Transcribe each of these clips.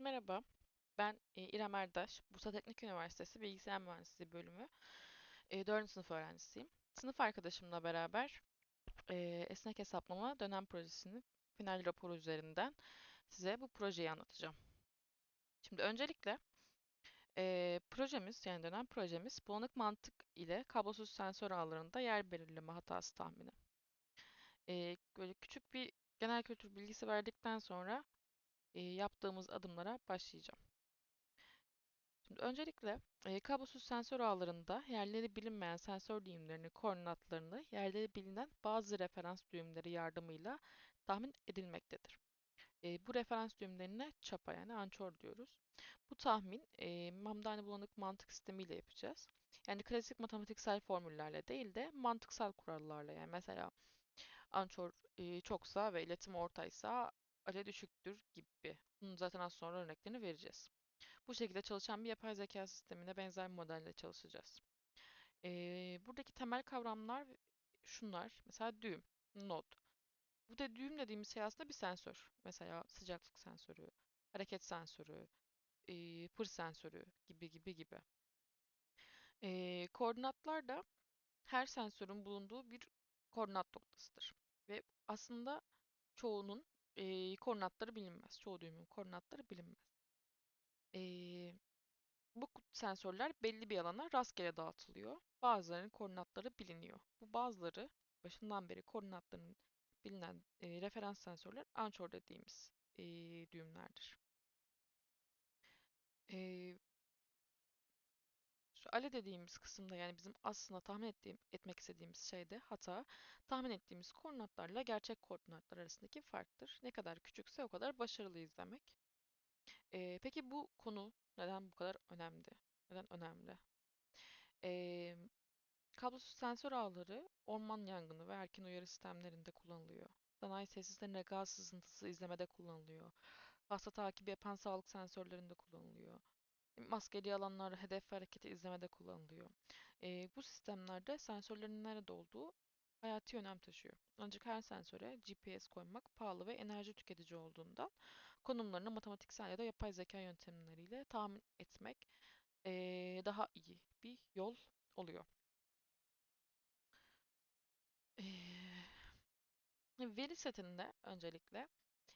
Merhaba, ben e, İrem Erdaş. Bursa Teknik Üniversitesi Bilgisayar Mühendisliği bölümü e, 4. sınıf öğrencisiyim. Sınıf arkadaşımla beraber e, esnek hesaplama dönem projesinin final raporu üzerinden size bu projeyi anlatacağım. Şimdi öncelikle e, projemiz, yani dönem projemiz bulanık mantık ile kablosuz sensör ağlarında yer belirleme hatası tahmini. E, böyle küçük bir genel kültür bilgisi verdikten sonra e, yaptığımız adımlara başlayacağım. Şimdi öncelikle e, kablosuz sensör ağlarında yerleri bilinmeyen sensör düğümlerinin koordinatlarını yerleri bilinen bazı referans düğümleri yardımıyla tahmin edilmektedir. E, bu referans düğümlerine çapa yani ançor diyoruz. Bu tahmin e, Mamdani bulanık mantık sistemiyle yapacağız. Yani klasik matematiksel formüllerle değil de mantıksal kurallarla yani mesela ançor e, çoksa ve iletim ortaysa ale düşüktür gibi. Bunun zaten az sonra örneklerini vereceğiz. Bu şekilde çalışan bir yapay zeka sistemine benzer bir modelle çalışacağız. Ee, buradaki temel kavramlar şunlar. Mesela düğüm, node. Bu da düğüm dediğimiz şey aslında bir sensör. Mesela sıcaklık sensörü, hareket sensörü, e, pır sensörü gibi gibi gibi. Ee, koordinatlar da her sensörün bulunduğu bir koordinat noktasıdır. Ve aslında çoğunun e, koordinatları bilinmez. Çoğu düğümün koordinatları bilinmez. Ee, Bu sensörler belli bir alana rastgele dağıtılıyor. Bazılarının koordinatları biliniyor. Bu bazıları başından beri koordinatlarının bilinen e, referans sensörler ançor dediğimiz e, düğümlerdir. E, ale dediğimiz kısımda yani bizim aslında tahmin ettiğim, etmek istediğimiz şeyde hata tahmin ettiğimiz koordinatlarla gerçek koordinatlar arasındaki farktır. Ne kadar küçükse o kadar başarılıyız demek. E, peki bu konu neden bu kadar önemli? Neden önemli? E, Kablosuz sensör ağları orman yangını ve erken uyarı sistemlerinde kullanılıyor. Sanayi tesislerinde gaz sızıntısı izlemede kullanılıyor. Hasta takibi yapan sağlık sensörlerinde kullanılıyor. Maskeli alanlarda hedef ve hareketi izlemede kullanılıyor. Ee, bu sistemlerde sensörlerin nerede olduğu hayati önem taşıyor. Ancak her sensöre GPS koymak pahalı ve enerji tüketici olduğundan konumlarını matematiksel ya da yapay zeka yöntemleriyle tahmin etmek ee, daha iyi bir yol oluyor. Eee, Veri setinde öncelikle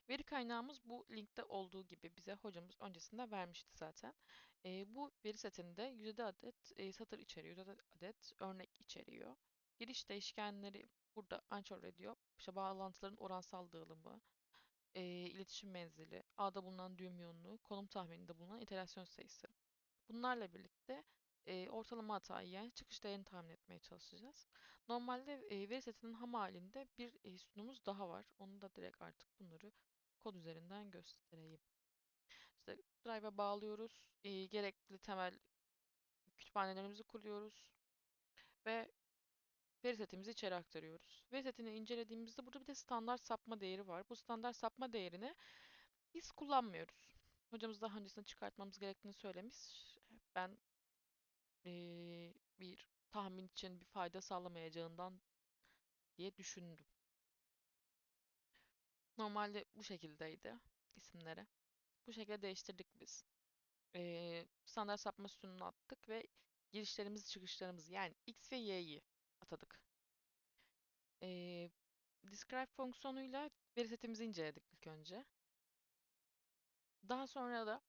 veri kaynağımız bu linkte olduğu gibi bize hocamız öncesinde vermişti zaten. Eee, bu veri setinde 107 adet e, satır içeriyor, 107 adet örnek içeriyor. Giriş değişkenleri burada anchor ediyor. İşte bağlantıların oransal dağılımı, e, iletişim menzili, ağda bulunan düğüm yoğunluğu, konum tahmininde bulunan iterasyon sayısı. Bunlarla birlikte e, ortalama hatayı yani çıkış değerini tahmin etmeye çalışacağız. Normalde e, veri setinin ham halinde bir e, sütunumuz daha var. Onu da direkt artık bunları kod üzerinden göstereyim. İşte drive'a bağlıyoruz. E, gerekli temel kütüphanelerimizi kuruyoruz. Ve veri setimizi içeri aktarıyoruz. Veri setini incelediğimizde burada bir de standart sapma değeri var. Bu standart sapma değerini biz kullanmıyoruz. Hocamız daha öncesinde çıkartmamız gerektiğini söylemiş. Ben eee, bir tahmin için bir fayda sağlamayacağından diye düşündüm. Normalde bu şekildeydi isimleri. Bu şekilde değiştirdik biz. Eee, standart sapma sütununu attık ve girişlerimizi çıkışlarımızı yani x ve y'yi atadık. Eee, describe fonksiyonuyla veri setimizi inceledik ilk önce. Daha sonra da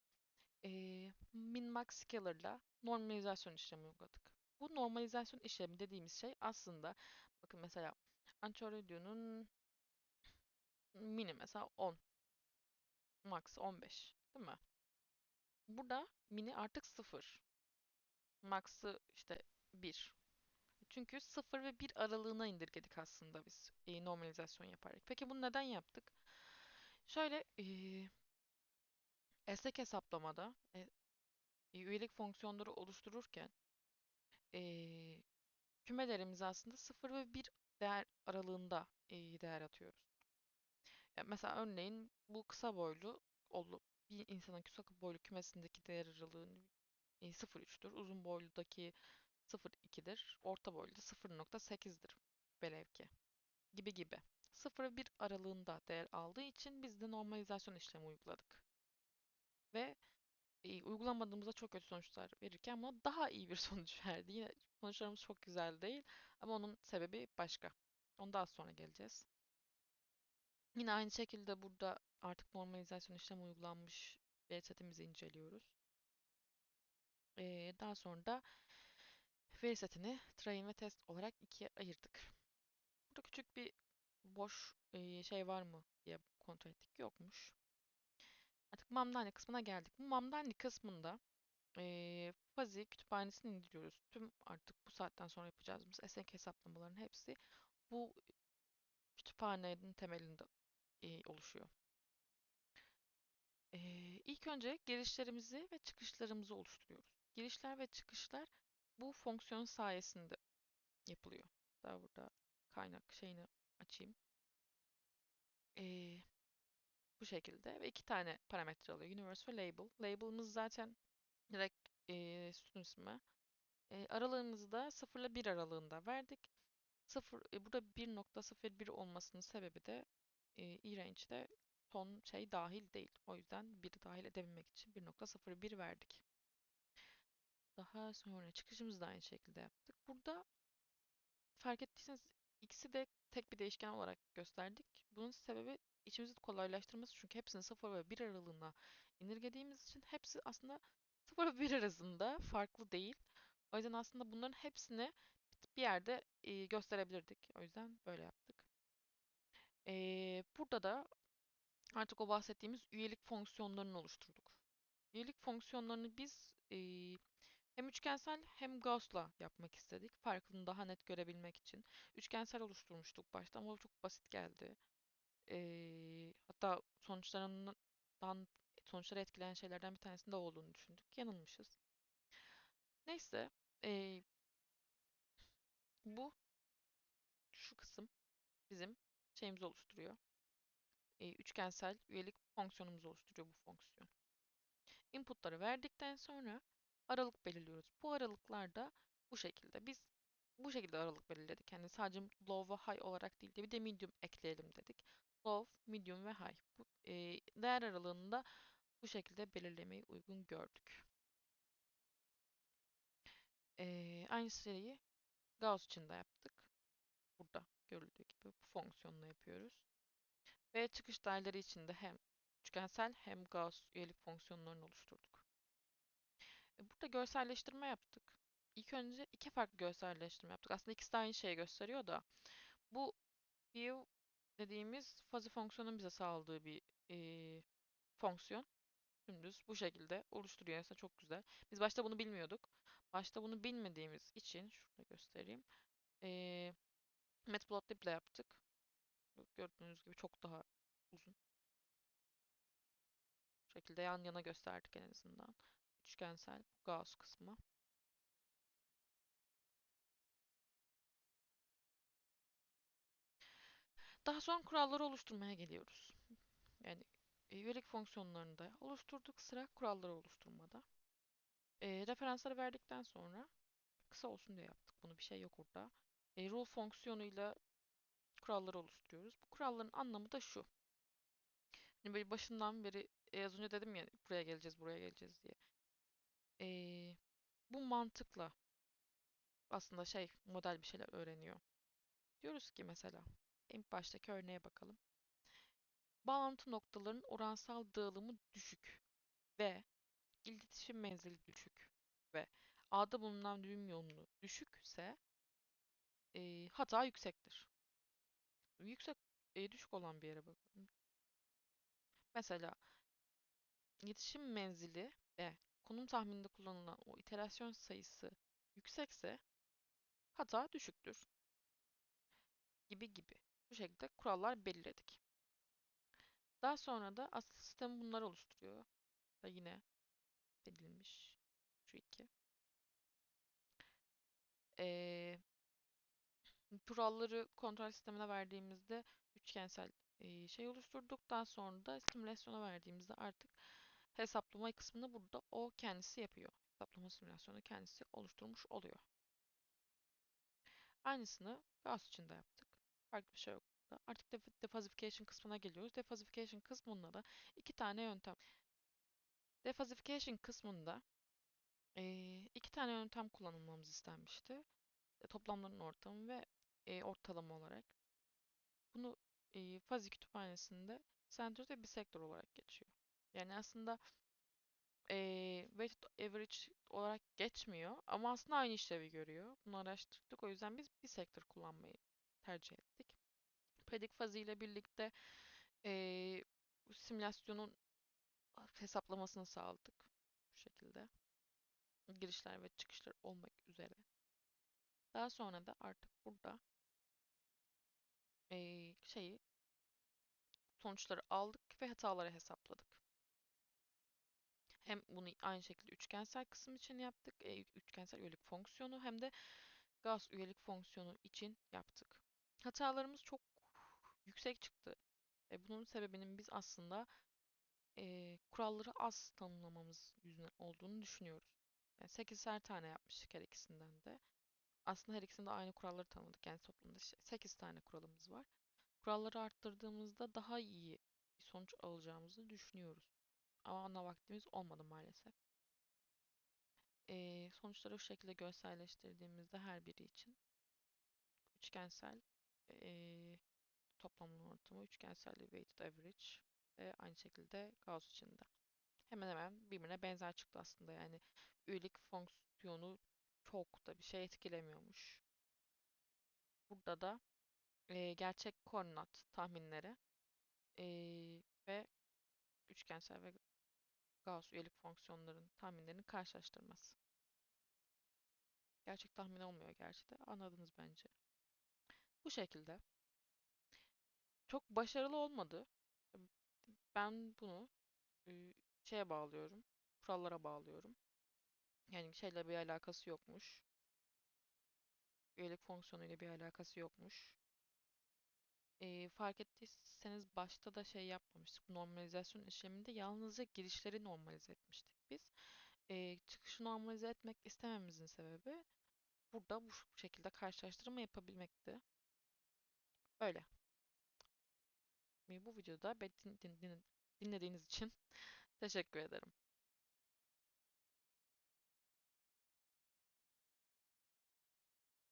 eee min-max scalar'la normalizasyon işlemi uyguladık. Bu normalizasyon işlemi dediğimiz şey aslında bakın mesela Ançoradio'nun mini mesela 10, max 15 değil mi? Burada mini artık 0. Max'ı işte 1. Çünkü 0 ve 1 aralığına indirgedik aslında biz e, normalizasyon yaparak. Peki bunu neden yaptık? Şöyle e, esnek hesaplamada e, üyelik fonksiyonları oluştururken e, kümelerimizi aslında 0 ve 1 değer aralığında e, değer atıyoruz. Mesela örneğin bu kısa boylu olup bir insanın kısa boylu kümesindeki değer aralığı e, 0,3'tür. Uzun boyludaki 0,2'dir. Orta boylu da 0,8'dir. Velev ki. Gibi gibi. 0 ve 1 aralığında değer aldığı için biz de normalizasyon işlemi uyguladık. ve e, uygulamadığımızda çok kötü sonuçlar verirken buna daha iyi bir sonuç verdi. Yine sonuçlarımız çok güzel değil ama onun sebebi başka. Onu daha sonra geleceğiz. Yine aynı şekilde burada artık normalizasyon işlemi uygulanmış veri setimizi inceliyoruz. Ee, daha sonra da veri setini train ve test olarak ikiye ayırdık. Burada küçük bir boş e, şey var mı diye kontrol ettik. Yokmuş. Artık Mamdani kısmına geldik. Bu Mamdani kısmında e, Fuzzy kütüphanesini indiriyoruz. Tüm artık bu saatten sonra yapacağımız esnek hesaplamaların hepsi bu kütüphanenin temelinde e, oluşuyor. E, ilk önce girişlerimizi ve çıkışlarımızı oluşturuyoruz. Girişler ve çıkışlar bu fonksiyon sayesinde yapılıyor. Daha burada kaynak şeyini açayım. E, bu şekilde ve iki tane parametre alıyor. Universe ve label. Label'ımız zaten direkt e, sütun ismi. E, aralığımızı da 0 ile 1 aralığında verdik. 0, e, burada 1.01 olmasının sebebi de e, e-range'de son şey dahil değil. O yüzden 1'i dahil edebilmek için 1.01 verdik. Daha sonra çıkışımızı da aynı şekilde yaptık. Burada fark ettiyseniz ikisi de tek bir değişken olarak gösterdik. Bunun sebebi içimizi kolaylaştırması çünkü hepsini 0 ve 1 aralığına indirgediğimiz için hepsi aslında 0 ve 1 arasında farklı değil. O yüzden aslında bunların hepsini bir yerde gösterebilirdik. O yüzden böyle yaptık. E, burada da artık o bahsettiğimiz üyelik fonksiyonlarını oluşturduk. Üyelik fonksiyonlarını biz e, hem üçgensel hem Gauss'la yapmak istedik. Farkını daha net görebilmek için. Üçgensel oluşturmuştuk başta ama çok basit geldi. E, hatta sonuçlarından sonuçları etkileyen şeylerden bir tanesinin de olduğunu düşündük. Yanılmışız. Neyse, e, bu şu kısım bizim şeyimizi oluşturuyor. E, üçgensel üyelik fonksiyonumuzu oluşturuyor bu fonksiyon. Inputları verdikten sonra aralık belirliyoruz. Bu aralıklarda bu şekilde. Biz bu şekilde aralık belirledik. Yani sadece low ve high olarak değil de bir de medium ekleyelim dedik. Low, medium ve high. Bu, e, değer aralığını da bu şekilde belirlemeyi uygun gördük. E, aynı şeyi Gauss için de yaptık. Burada görüldüğü gibi bu fonksiyonla yapıyoruz. Ve çıkış değerleri için de hem üçgensel hem Gauss üyelik fonksiyonlarını oluşturduk. E, burada görselleştirme yaptık. İlk önce iki farklı görselleştirme yaptık. Aslında ikisi de aynı şeyi gösteriyor da bu view dediğimiz fuzzy fonksiyonun bize sağladığı bir e, fonksiyon. Dümdüz bu şekilde oluşturuyor. Aslında çok güzel. Biz başta bunu bilmiyorduk. Başta bunu bilmediğimiz için şurada göstereyim. E, Matplotlib ile yaptık. Gördüğünüz gibi çok daha uzun. Bu şekilde yan yana gösterdik en azından. Üçgensel bu Gauss kısmı. Daha sonra kuralları oluşturmaya geliyoruz. Yani üyelik fonksiyonlarını da oluşturduk. Sıra kuralları oluşturmada. E, referansları verdikten sonra kısa olsun diye yaptık. Bunu bir şey yok orada. E, rule fonksiyonuyla kuralları oluşturuyoruz. Bu kuralların anlamı da şu. Hani böyle başından beri e, az önce dedim ya buraya geleceğiz, buraya geleceğiz diye. E, bu mantıkla aslında şey model bir şeyler öğreniyor. Diyoruz ki mesela en baştaki örneğe bakalım. Bağlantı noktalarının oransal dağılımı düşük ve iletişim menzili düşük ve A'da bulunan düğüm yoğunluğu düşükse e, hata yüksektir. Yüksek, e, düşük olan bir yere bakalım. Mesela iletişim menzili ve konum tahmininde kullanılan o iterasyon sayısı yüksekse hata düşüktür. Gibi gibi. Bu şekilde kurallar belirledik. Daha sonra da asıl sistem bunları oluşturuyor. Da yine belirlenmiş. Şu iki. Ee, kuralları kontrol sistemine verdiğimizde üçgensel e, şey oluşturduk. Daha sonra da simülasyona verdiğimizde artık hesaplama kısmını burada o kendisi yapıyor. Hesaplama simülasyonu kendisi oluşturmuş oluyor. Aynısını Gauss için de yaptık. Farklı bir şey yok. Artık def defazification kısmına geliyoruz. Defazification kısmında da iki tane yöntem. Defuzzification kısmında eee, iki tane yöntem kullanılmamız istenmişti. E, Toplamların ortamı ve e, ortalama olarak. Bunu e, Fuzzy kütüphanesinde centered ve bisector olarak geçiyor. Yani aslında e, weighted average olarak geçmiyor ama aslında aynı işlevi görüyor. Bunu araştırdık. O yüzden biz bisector kullanmayı tercih ettik. Predict Fuzzy ile birlikte e, simülasyonun hesaplamasını sağladık. Bu şekilde. Girişler ve çıkışlar olmak üzere. Daha sonra da artık burada şeyi sonuçları aldık ve hataları hesapladık. Hem bunu aynı şekilde üçgensel kısım için yaptık. e, üçgensel üyelik fonksiyonu hem de Gauss üyelik fonksiyonu için yaptık. Hatalarımız çok yüksek çıktı. E, bunun sebebinin biz aslında e, kuralları az tanımlamamız yüzünden olduğunu düşünüyoruz. Yani 8'er tane yapmıştık her ikisinden de. Aslında her ikisinde aynı kuralları tanıdık. Yani toplumda 8 tane kuralımız var. Kuralları arttırdığımızda daha iyi bir sonuç alacağımızı düşünüyoruz. Ama ona vaktimiz olmadı maalesef. Ee, sonuçları şu şekilde görselleştirdiğimizde her biri için üçgensel ee, toplamın ortamı, üçgensel weighted average ve aynı şekilde Gauss için de. Hemen hemen birbirine benzer çıktı aslında. Yani üyelik fonksiyonu çok da bir şey etkilemiyormuş. Burada da ee, gerçek koordinat tahminleri ee, ve üçgensel ve Gauss üyelik fonksiyonlarının tahminlerinin karşılaştırması. Gerçek tahmin olmuyor gerçi de anladınız bence. Bu şekilde. Çok başarılı olmadı. Ben bunu e, şeye bağlıyorum. Kurallara bağlıyorum. Yani şeyle bir alakası yokmuş. Üyelik fonksiyonuyla bir alakası yokmuş. E, fark ettiyseniz başta da şey yapmamıştık. Normalizasyon işleminde yalnızca girişleri normalize etmiştik biz. E, çıkışı normalize etmek istememizin sebebi burada bu şekilde karşılaştırma yapabilmekti. Öyle. Bu videoda dinlediğiniz için teşekkür ederim.